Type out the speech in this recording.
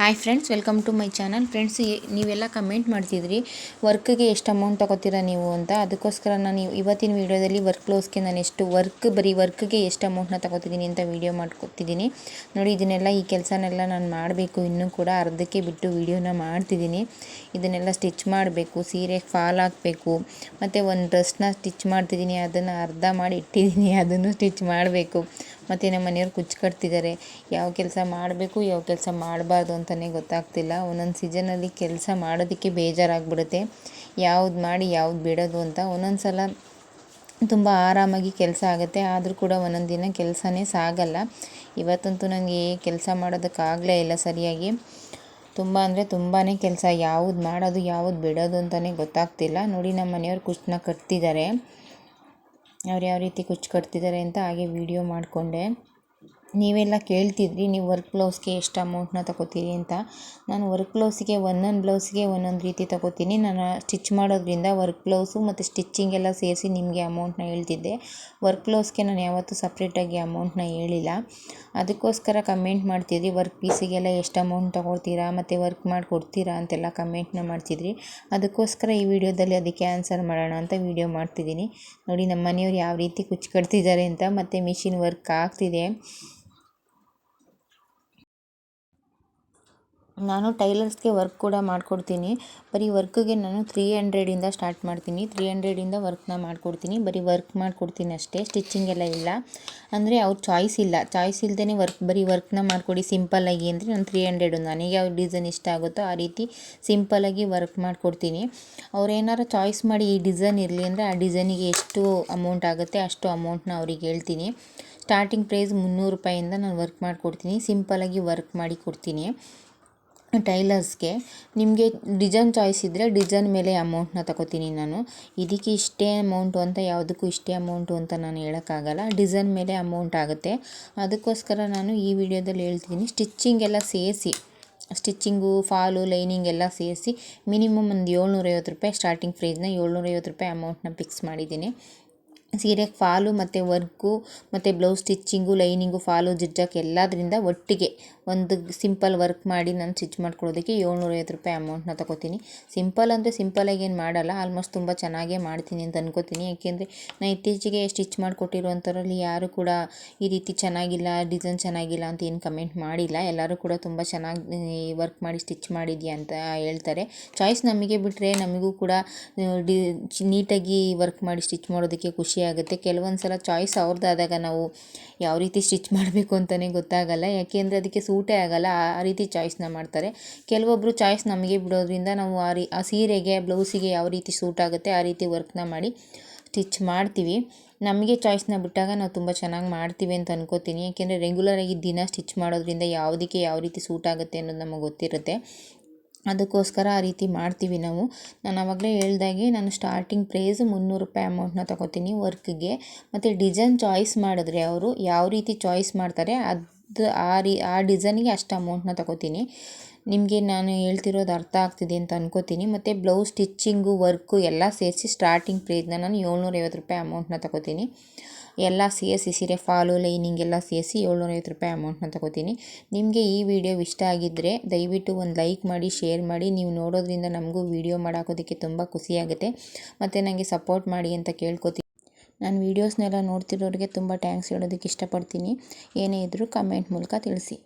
Hi friends welcome to my channel friends ನೀವೆಲ್ಲ comment ಮಾಡ್ತಿದ್ರಿ ವರ್ಕ್ಗೆ ಎಷ್ಟು ಅಮೌಂಟ್ ತಗೋತೀರಾ ನೀವು ಅಂತ. ಅದಕ್ಕೋಸ್ಕರ ನಾನು ಇವತ್ತಿನ ವೀಡಿಯೋದಲ್ಲಿ ವರ್ಕ್ ಕ್ಲೋಸ್ಗೆ ನಾನು ಎಷ್ಟು ವರ್ಕ್ ಬರೀ ವರ್ಕ್ಗೆ ಎಷ್ಟು ಅಮೌಂಟ್ನ ತಗೋತಿದ್ದೀನಿ ಅಂತ ವೀಡಿಯೋ ಮಾಡ್ಕೊತಿದ್ದೀನಿ. ನೋಡಿ, ಇದನ್ನೆಲ್ಲ ಈ ಕೆಲಸನೆಲ್ಲ ನಾನು ಮಾಡಬೇಕು. ಇನ್ನೂ ಕೂಡ ಅರ್ಧಕ್ಕೆ ಬಿಟ್ಟು ವೀಡಿಯೋನ ಮಾಡ್ತಿದ್ದೀನಿ. ಇದನ್ನೆಲ್ಲ ಸ್ಟಿಚ್ ಮಾಡಬೇಕು ಸೀರೆಗೆ ಫಾಲ್ ಹಾಕಬೇಕು, ಮತ್ತು ಒಂದು ಡ್ರೆಸ್ನ ಸ್ಟಿಚ್ ಮಾಡ್ತಿದ್ದೀನಿ. ಅದನ್ನು ಅರ್ಧ ಮಾಡಿ ಇಟ್ಟಿದ್ದೀನಿ. ಅದನ್ನು ಸ್ಟಿಚ್ ಮಾಡಬೇಕು. ಮತ್ತು ನಮ್ಮ ಮನೆಯವ್ರು ಕುಚ್ಚು ಕಟ್ತಿದ್ದಾರೆ ಯಾವ ಕೆಲಸ ಮಾಡಬೇಕು, ಯಾವ ಕೆಲಸ ಮಾಡಬಾರ್ದು ಅಂತಲೇ ಗೊತ್ತಾಗ್ತಿಲ್ಲ. ಒಂದೊಂದು ಸೀಸನಲ್ಲಿ ಕೆಲಸ ಮಾಡೋದಕ್ಕೆ ಬೇಜಾರಾಗ್ಬಿಡುತ್ತೆ. ಯಾವ್ದು ಮಾಡಿ, ಯಾವ್ದು ಬಿಡೋದು ಅಂತ ಒಂದೊಂದು ಸಲ ತುಂಬ ಆರಾಮಾಗಿ ಕೆಲಸ ಆಗುತ್ತೆ. ಆದರೂ ಕೂಡ ಒಂದೊಂದು ದಿನ ಕೆಲಸನೇ ಸಾಗಲ್ಲ. ಇವತ್ತಂತೂ ನನಗೆ ಕೆಲಸ ಮಾಡೋದಕ್ಕಾಗಲೇ ಇಲ್ಲ ಸರಿಯಾಗಿ. ತುಂಬ ಅಂದರೆ ತುಂಬಾ ಕೆಲಸ. ಯಾವ್ದು ಮಾಡೋದು, ಯಾವ್ದು ಬಿಡೋದು ಅಂತಲೇ ಗೊತ್ತಾಗ್ತಿಲ್ಲ. ನೋಡಿ ನಮ್ಮ ಮನೆಯವ್ರು ಕುಚ್ಚನ್ನ ಕಟ್ತಿದ್ದಾರೆ. ಅವ್ರು ಯಾವ ರೀತಿ ಕುಚ್ಚು ಕಟ್ತಿದ್ದಾರೆ ಅಂತ ಹಾಗೆ ವೀಡಿಯೋ ಮಾಡಿಕೊಂಡೆ. ನೀವೆಲ್ಲ ಕೇಳ್ತಿದ್ರಿ, ನೀವು ವರ್ಕ್ ಬ್ಲೌಸ್ಗೆ ಎಷ್ಟು ಅಮೌಂಟ್ನ ತಗೋತೀರಿ ಅಂತ. ನಾನು ವರ್ಕ್ ಬ್ಲೌಸಿಗೆ ಒಂದೊಂದು ಬ್ಲೌಸ್ಗೆ ಒಂದೊಂದು ರೀತಿ ತಗೋತೀನಿ. ನಾನು ಸ್ಟಿಚ್ ಮಾಡೋದ್ರಿಂದ ವರ್ಕ್ ಬ್ಲೌಸು ಮತ್ತು ಸ್ಟಿಚ್ಚಿಂಗ್ ಎಲ್ಲ ಸೇರಿಸಿ ನಿಮಗೆ ಅಮೌಂಟ್ನ ಹೇಳ್ತಿದ್ದೆ. ವರ್ಕ್ ಬ್ಲೌಸ್ಗೆ ನಾನು ಯಾವತ್ತೂ ಸಪ್ರೇಟಾಗಿ ಅಮೌಂಟ್ನ ಹೇಳಿಲ್ಲ. ಅದಕ್ಕೋಸ್ಕರ ಕಮೆಂಟ್ ಮಾಡ್ತಿದ್ರಿ ವರ್ಕ್ ಪೀಸಿಗೆಲ್ಲ ಎಷ್ಟು ಅಮೌಂಟ್ ತೊಗೊಳ್ತೀರಾ ಮತ್ತು ವರ್ಕ್ ಮಾಡಿ ಕೊಡ್ತೀರಾ ಅಂತೆಲ್ಲ ಕಮೆಂಟ್ನ ಮಾಡ್ತಿದ್ರಿ. ಅದಕ್ಕೋಸ್ಕರ ಈ ವಿಡಿಯೋದಲ್ಲಿ ಅದಕ್ಕೆ ಆನ್ಸರ್ ಮಾಡೋಣ ಅಂತ ವಿಡಿಯೋ ಮಾಡ್ತಿದ್ದೀನಿ. ನೋಡಿ ನಮ್ಮ ಮನೆಯವ್ರು ಯಾವ ರೀತಿ ಕುಚ್ಚು ಕಟ್ತಿದ್ದಾರೆ ಅಂತ, ಮತ್ತು ಮಿಷಿನ್ ವರ್ಕ್ ಆಗ್ತಿದೆ. ನಾನು ಟೈಲರ್ಸ್ಗೆ ವರ್ಕ್ ಕೂಡ ಮಾಡಿಕೊಡ್ತೀನಿ. ಬರೀ ವರ್ಕ್ಗೆ ನಾನು ತ್ರೀ ಹಂಡ್ರೆಡಿಂದ ಸ್ಟಾರ್ಟ್ ಮಾಡ್ತೀನಿ. ತ್ರೀ ಹಂಡ್ರೆಡಿಂದ ವರ್ಕ್ನ ಮಾಡಿಕೊಡ್ತೀನಿ. ಬರೀ ವರ್ಕ್ ಮಾಡಿಕೊಡ್ತೀನಿ ಅಷ್ಟೇ. ಸ್ಟಿಚಿಂಗ್ ಎಲ್ಲ ಇಲ್ಲ. ಅಂದರೆ ಅವ್ರ ಚಾಯ್ಸ್ ಇಲ್ಲ. ಚಾಯ್ಸ್ ಇಲ್ಲದೇ ವರ್ಕ್ ಬರೀ ವರ್ಕ್ನ ಮಾಡಿಕೊಡಿ ಸಿಂಪಲ್ಲಾಗಿ ಅಂದರೆ ನಾನು ತ್ರೀ ಹಂಡ್ರೆಡು ನನಗೆ ಯಾವ ಡಿಸೈನ್ ಇಷ್ಟ ಆಗುತ್ತೋ ಆ ರೀತಿ ಸಿಂಪಲ್ಲಾಗಿ ವರ್ಕ್ ಮಾಡಿಕೊಡ್ತೀನಿ. ಅವ್ರೇನಾರು ಚಾಯ್ಸ್ ಮಾಡಿ ಈ ಡಿಸೈನ್ ಇರಲಿ ಅಂದರೆ ಆ ಡಿಸೈನಿಗೆ ಎಷ್ಟು ಅಮೌಂಟ್ ಆಗುತ್ತೆ ಅಷ್ಟು ಅಮೌಂಟ್ನ ಅವ್ರಿಗೆ ಹೇಳ್ತೀನಿ. ಸ್ಟಾರ್ಟಿಂಗ್ ಪ್ರೈಸ್ ಮುನ್ನೂರು ರೂಪಾಯಿಂದ ನಾನು ವರ್ಕ್ ಮಾಡಿಕೊಡ್ತೀನಿ. ಸಿಂಪಲ್ಲಾಗಿ ವರ್ಕ್ ಮಾಡಿ ಕೊಡ್ತೀನಿ. ಟೈಲರ್ಸ್ಗೆ ನಿಮಗೆ ಡಿಸೈನ್ ಚಾಯ್ಸ್ ಇದ್ದರೆ ಡಿಸೈನ್ ಮೇಲೆ ಅಮೌಂಟ್ನ ತಗೋತೀನಿ ನಾನು. ಇದಕ್ಕೆ ಇಷ್ಟೇ ಅಮೌಂಟು ಅಂತ, ಯಾವುದಕ್ಕೂ ಇಷ್ಟೇ ಅಮೌಂಟು ಅಂತ ನಾನು ಹೇಳೋಕ್ಕಾಗಲ್ಲ. ಡಿಸೈನ್ ಮೇಲೆ ಅಮೌಂಟ್ ಆಗುತ್ತೆ. ಅದಕ್ಕೋಸ್ಕರ ನಾನು ಈ ವಿಡಿಯೋದಲ್ಲಿ ಹೇಳ್ತಿದ್ದೀನಿ ಸ್ಟಿಚ್ಚಿಂಗ್ ಎಲ್ಲ ಸೇರಿಸಿ, ಸ್ಟಿಚ್ಚಿಂಗು, ಫಾಲು, ಲೈನಿಂಗ್ ಎಲ್ಲ ಸೇರಿಸಿ, ಮಿನಿಮಮ್ ಒಂದು ಏಳ್ನೂರೈವತ್ತು ರೂಪಾಯಿ, ಸ್ಟಾರ್ಟಿಂಗ್ ಪ್ರೈಸ್ನ ಏಳ್ನೂರೈವತ್ತು ರೂಪಾಯಿ ಅಮೌಂಟ್ನ ಫಿಕ್ಸ್ ಮಾಡಿದ್ದೀನಿ. ಸೀರೆಗೆ ಫಾಲು ಮತ್ತು ವರ್ಕು ಮತ್ತು blouse stitching, lining, fall, zigzag ಎಲ್ಲದರಿಂದ ಒಟ್ಟಿಗೆ ಒಂದು ಸಿಂಪಲ್ ವರ್ಕ್ ಮಾಡಿ ನಾನು ಸ್ಟಿಚ್ ಮಾಡ್ಕೊಳ್ಳೋದಕ್ಕೆ ಏಳ್ನೂರೈವತ್ತು ರೂಪಾಯಿ ಅಮೌಂಟ್ನ ತಗೋತೀನಿ. ಸಿಂಪಲ್ ಅಂದರೆ ಸಿಂಪಲಾಗಿ ಏನು ಮಾಡಲ್ಲ, ಆಲ್ಮೋಸ್ಟ್ ತುಂಬ ಚೆನ್ನಾಗೇ ಮಾಡ್ತೀನಿ ಅಂತ ಅನ್ಕೋತೀನಿ. ಯಾಕೆಂದರೆ ನಾನು ಇತ್ತೀಚೆಗೆ ಸ್ಟಿಚ್ ಮಾಡಿಕೊಟ್ಟಿರುವಂಥವ್ರಲ್ಲಿ ಯಾರು ಕೂಡ ಈ ರೀತಿ ಚೆನ್ನಾಗಿಲ್ಲ, ಡಿಸೈನ್ ಚೆನ್ನಾಗಿಲ್ಲ ಅಂತ ಏನು ಕಮೆಂಟ್ ಮಾಡಿಲ್ಲ. ಎಲ್ಲರೂ ಕೂಡ ತುಂಬ ಚೆನ್ನಾಗಿ ವರ್ಕ್ ಮಾಡಿ ಸ್ಟಿಚ್ ಮಾಡಿದ್ಯಾ ಅಂತ ಹೇಳ್ತಾರೆ. ಚಾಯ್ಸ್ ನಮಗೆ ಬಿಟ್ಟರೆ ನಮಗೂ ಕೂಡ ನೀಟಾಗಿ ವರ್ಕ್ ಮಾಡಿ ಸ್ಟಿಚ್ ಮಾಡೋದಕ್ಕೆ ಖುಷಿ ಆಗುತ್ತೆ ಕೆಲವೊಂದು ಸಲ ಚಾಯ್ಸ್ ಅವ್ರದ್ದಾದಾಗ ನಾವು ಯಾವ ರೀತಿ ಸ್ಟಿಚ್ ಮಾಡಬೇಕು ಅಂತಲೇ ಗೊತ್ತಾಗಲ್ಲ. ಯಾಕೆಂದರೆ ಅದಕ್ಕೆ ಸೂಟೇ ಆಗಲ್ಲ. ಆ ರೀತಿ ಚಾಯ್ಸ್ನ ಮಾಡ್ತಾರೆ. ಕೆಲವೊಬ್ಬರು ಚಾಯ್ಸ್ ನಮಗೆ ಬಿಡೋದ್ರಿಂದ ನಾವು ಆ ರೀ, ಆ ಸೀರೆಗೆ, ಬ್ಲೌಸಿಗೆ ಯಾವ ರೀತಿ ಸೂಟ್ ಆಗುತ್ತೆ ಆ ರೀತಿ ವರ್ಕ್ನ ಮಾಡಿ ಸ್ಟಿಚ್ ಮಾಡ್ತೀವಿ. ನಮಗೆ ಚಾಯ್ಸ್ನ ಬಿಟ್ಟಾಗ ನಾವು ತುಂಬ ಚೆನ್ನಾಗಿ ಮಾಡ್ತೀವಿ ಅಂತ ಅನ್ಕೋತೀನಿ. ಯಾಕೆಂದರೆ ರೆಗ್ಯುಲರಾಗಿ ದಿನ ಸ್ಟಿಚ್ ಮಾಡೋದ್ರಿಂದ ಯಾವುದಕ್ಕೆ ಯಾವ ರೀತಿ ಸೂಟ್ ಆಗುತ್ತೆ ಅನ್ನೋದು ನಮಗೆ ಗೊತ್ತಿರುತ್ತೆ. ಅದಕ್ಕೋಸ್ಕರ ಆ ರೀತಿ ಮಾಡ್ತೀವಿ ನಾವು. ನಾನು ಆವಾಗಲೇ ಹೇಳ್ದಾಗೆ ನಾನು ಸ್ಟಾರ್ಟಿಂಗ್ ಪ್ರೈಸ್ ಮುನ್ನೂರು ರೂಪಾಯಿ ಅಮೌಂಟ್ನ ತೊಗೋತೀನಿ ವರ್ಕ್ಗೆ. ಮತ್ತು ಡಿಸೈನ್ ಚಾಯ್ಸ್ ಮಾಡಿದ್ರೆ ಅವರು, ಯಾವ ರೀತಿ ಚಾಯ್ಸ್ ಮಾಡ್ತಾರೆ ಅದು, ಆ ರೀ, ಆ ಡಿಸೈನಿಗೆ ಅಷ್ಟು ಅಮೌಂಟ್ನ ತೊಗೋತೀನಿ. ನಿಮಗೆ ನಾನು ಹೇಳ್ತಿರೋದು ಅರ್ಥ ಆಗ್ತಿದೆ ಅಂತ ಅನ್ಕೋತೀನಿ. ಮತ್ತು ಬ್ಲೌಸ್ ಸ್ಟಿಚ್ಚಿಂಗು, ವರ್ಕು ಎಲ್ಲ ಸೇರಿಸಿ ಸ್ಟಾರ್ಟಿಂಗ್ ಪ್ರೈಸ್ನ ನಾನು ಏಳ್ನೂರೈವತ್ತು ರೂಪಾಯಿ ಅಮೌಂಟ್ನ ತಗೋತೀನಿ. ಎಲ್ಲ ಸೇರಿಸಿ ಸೀರೆ ಫಾಲು ಲೈನಿಂಗ್ ಎಲ್ಲ ಸೇರಿಸಿ ಏಳ್ನೂರೈವತ್ತು ರೂಪಾಯಿ ಅಮೌಂಟ್ನ ತಗೋತೀನಿ. ನಿಮಗೆ ಈ ವಿಡಿಯೋ ಇಷ್ಟ ಆಗಿದ್ದರೆ ದಯವಿಟ್ಟು ಒಂದು ಲೈಕ್ ಮಾಡಿ ಶೇರ್ ಮಾಡಿ. ನೀವು ನೋಡೋದ್ರಿಂದ ನಮಗೂ ವಿಡಿಯೋ ಮಾಡಾಕೋದಕ್ಕೆ ತುಂಬ ಖುಷಿಯಾಗುತ್ತೆ ಮತ್ತು ನನಗೆ ಸಪೋರ್ಟ್ ಮಾಡಿ ಅಂತ ಕೇಳ್ಕೊತೀನಿ ನಾನು ವೀಡಿಯೋಸ್ನೆಲ್ಲ ನೋಡ್ತಿರೋರಿಗೆ ತುಂಬ ಟ್ಯಾಂಕ್ಸ್ ಹೇಳೋದಕ್ಕೆ ಇಷ್ಟಪಡ್ತೀನಿ. ಏನೇ ಇದ್ದರೂ ಕಮೆಂಟ್ ಮೂಲಕ ತಿಳಿಸಿ.